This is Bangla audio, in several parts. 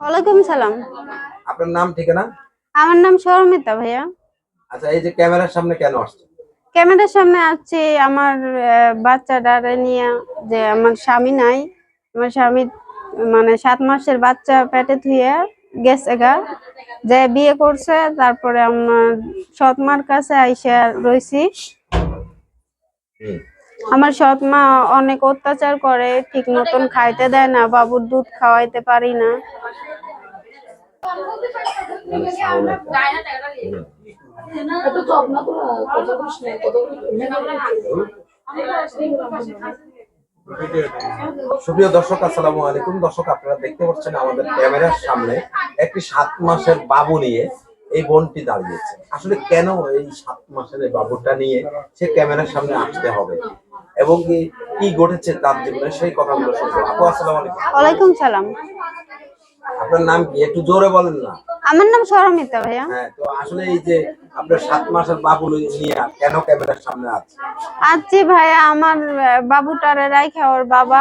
ওয়ালাইকুম সালাম। আপনার নাম ঠিকানা? আমার নাম শর্মিতা ভাইয়া। আচ্ছা এই যে ক্যামেরার সামনে কেন আসছে? ক্যামেরার সামনে আসছি আমার বাচ্চাটারে নিয়ে যে আমার স্বামী নাই। আমার স্বামী মানে সাত মাসের বাচ্চা পেটে ধুয়ে গেছে গা। যে বিয়ে করছে তারপরে আমার সৎ মার কাছে আইসা রইছি। আমার সৎ মা অনেক অত্যাচার করে, ঠিক মতন খাইতে দেয় না, বাবুর দুধ খাওয়াইতে পারি না। সুপ্রিয় দর্শক দর্শক, আপনারা দেখতে পাচ্ছেন আমাদের ক্যামেরার সামনে একটি সাত মাসের বাবু নিয়ে এই বোনটি দাঁড়িয়েছে। আসলে কেন এই সাত মাসের বাবুটা নিয়ে সে ক্যামেরার সামনে আসতে হবে? এবং কি ঘটেছে তার জীবনে? সেই কথাগুলো শুনব। আপু আসসালামু আলাইকুম। ওয়ালাইকুম সালাম। আপনার নাম কি? একটু জোরে বলেন না। আমার নাম শর্মিতা ভাইয়া। হ্যাঁ তো আসলে এই যে আপনার সাত মাসের বাবু নিয়ে কেন ক্যামেরার সামনে আছে? আচ্ছা ভাইয়া আমার বাবুটারে রাইখা ওর বাবা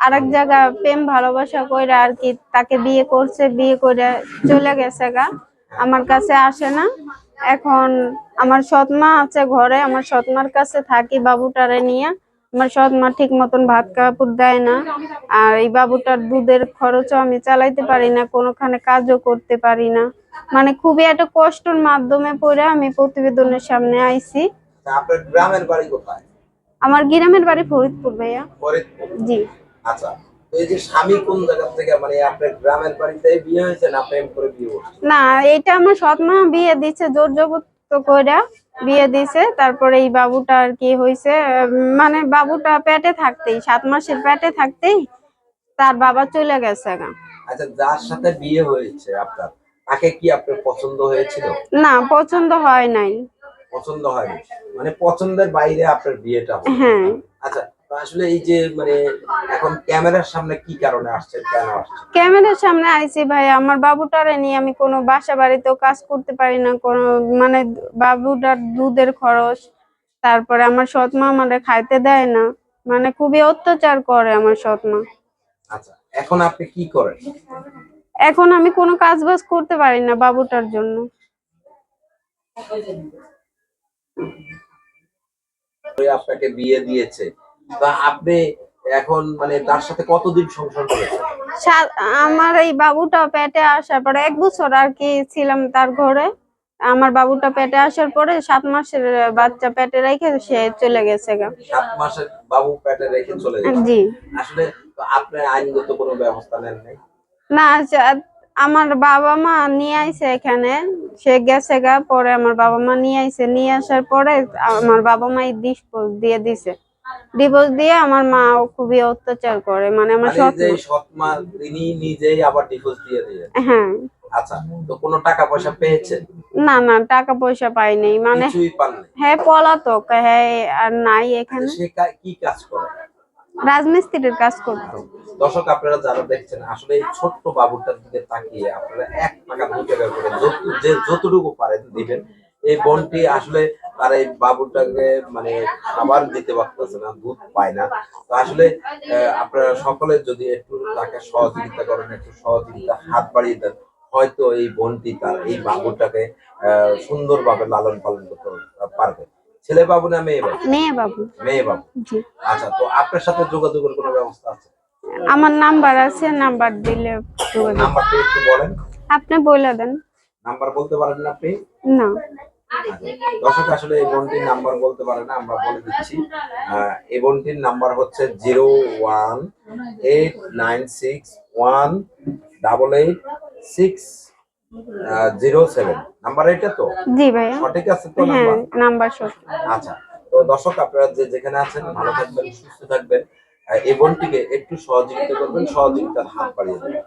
আরেক জায়গা প্রেম ভালোবাসা কইরা আর কি তাকে বিয়ে করছে বিয়ে করে চলে গেছে গা। আমার কাছে আসে না। এখন আমার সৎমা আছে ঘরে আমার সৎমার কাছে থাকি বাবুটারে নিয়ে। আমার সৎ মা ঠিক মতন ভাত কাপড় দেয় না। আর এই বাবুটার দুধের খরচও আমি চালাইতে পারি না কোনোখানে কাজও করতে পারি না। মানে খুবই একটা কষ্টের মাধ্যমে পড়ে আমি প্রতিবেদনের সামনে আইছি। আপনার গ্রামের বাড়ি কোথায়? আমার গ্রামের বাড়ি ফরিদপুর ভাইয়া। ফরিদপুর। জি। আচ্ছা এই যে স্বামী কোন জায়গা থেকে মানে আপনার গ্রামের বাড়িতে বিয়ে হয়েছে না প্রেম করে বিয়ে করছে? না এটা আমার সৎমা বিয়ে দিচ্ছে জোর জবরদস্ত কইরা। বিয়ে দিছে তারপরে এই বাবুটা আর কি হয়েছে মানে বাবুটা পেটে থাকতেই সাত মাসের পেটে থাকতেই তার বাবা চলে গেছে আচ্ছা যার সাথে বিয়ে হয়েছে আপনার তাকে কি আপনার পছন্দ হয়েছিল? না পছন্দ হয় নাই। পছন্দ হয়নি মানে পছন্দের বাইরে আপনার বিয়েটা হ্যাঁ। আচ্ছা আসলে এই যে মানে এখন ক্যামেরার সামনে কি কারণে আসছে কেন আসছে ক্যামেরার সামনে আইছি ভাই আমার বাবুটারে নিয়ে আমি কোনো বাসা বাড়িতেও কাজ করতে পারি না কোনো মানে বাবুটার দুধের খরচ তারপরে আমার সৎমা আমারে খাইতে দেয় না মানে খুবই অত্যাচার করে আমার সৎমা। আচ্ছা এখন আপনি কি করেন? এখন আমি কোনো কাজ বাজ করতে পারি না বাবুটার জন্য। আপনাকে বিয়ে দিয়েছে। তা আপনি এখন মানে তার সাথে কতদিন সংসার করেছেন? আমার এই বাবুটা পেটে আসার পরে এক বছর আর কি ছিলাম তার ঘরে। আমার বাবুটা পেটে আসার পরে সাত মাসের বাচ্চা পেটে রেখে সে চলে গেছে গা। সাত মাসের বাবু পেটে রেখে চলে গেছে? জি। আসলে আইনগত কোনো ব্যবস্থা নেন নাই? না আমার বাবা মা নিয়ে আইছে এখানে। সে গেছে গা পরে আমার বাবা মা নিয়ে আইছে। নিয়ে আসার পরে আমার বাবা মা ডিভোর্স দিয়ে দিছে। ডিভোর্স দিয়ে আমার মা খুবই অত্যাচার করে মানে আমার মানে সৎ যে সৎ মা তিনি নিজেই আবার ডিভোর্স দিয়ে দিয়ে হ্যাঁ। আচ্ছা তো কোনো টাকা পয়সা পেয়েছেন? না না টাকা পয়সা পাইনি মানে কিছুই পাননি? হ্যাঁ পলাতক হ্যাঁ আর নাই এখানে। সে কি কাজ করে? রাজমিস্ত্রির কাজ করতো। দর্শক আপনারা যারা দেখছেন আসলে এই ছোট্ট বাবুটার দিকে তাকিয়ে আপনারা এক টাকা দু টাকা করে যত- যে যতটুকু পারেন দিবেন। এই বোনটি আসলে তার এই বাবুটাকে মানে খাবার দিতে পারতেছে না দুধ পায় না। তো আসলে আপনারা সকলে যদি একটু তাকে সহযোগিতা করেন একটু সহযোগিতা হাত বাড়িয়ে দেন হয়তো এই বোনটি তার এই বাবুটাকে সুন্দরভাবে লালন পালন করতে পারবে। ছেলে বাবু না মেয়ে বাবু? মেয়ে বাবু। মেয়ে বাবু। আচ্ছা তো আপনার সাথে যোগাযোগের কোনো ব্যবস্থা আছে? আমার নাম্বার আছে নাম্বার দিলে নাম্বারটা একটু বলেন। আপনি বলে দেন। নাম্বার বলতে পারেন না আপনি? না। দর্শক আসলে এই বোনটির নাম্বার বলতে পারে না আমরা বলে দিচ্ছি। আহ, এই বোনটির নাম্বার হচ্ছে zero one eight nine six one double eight six zero seven. Number এটা তো? জি ভাইয়া। সঠিক আছে তো হ্যাঁ নাম্বার? নাম্বার সঠিক। আচ্ছা তো দর্শক আপনারা যে যেখানে আছেন ভালো থাকবেন সুস্থ থাকবেন এই বোনটিকে একটু সহযোগিতা করবেন সহযোগিতার হাত বাড়িয়ে দেবেন।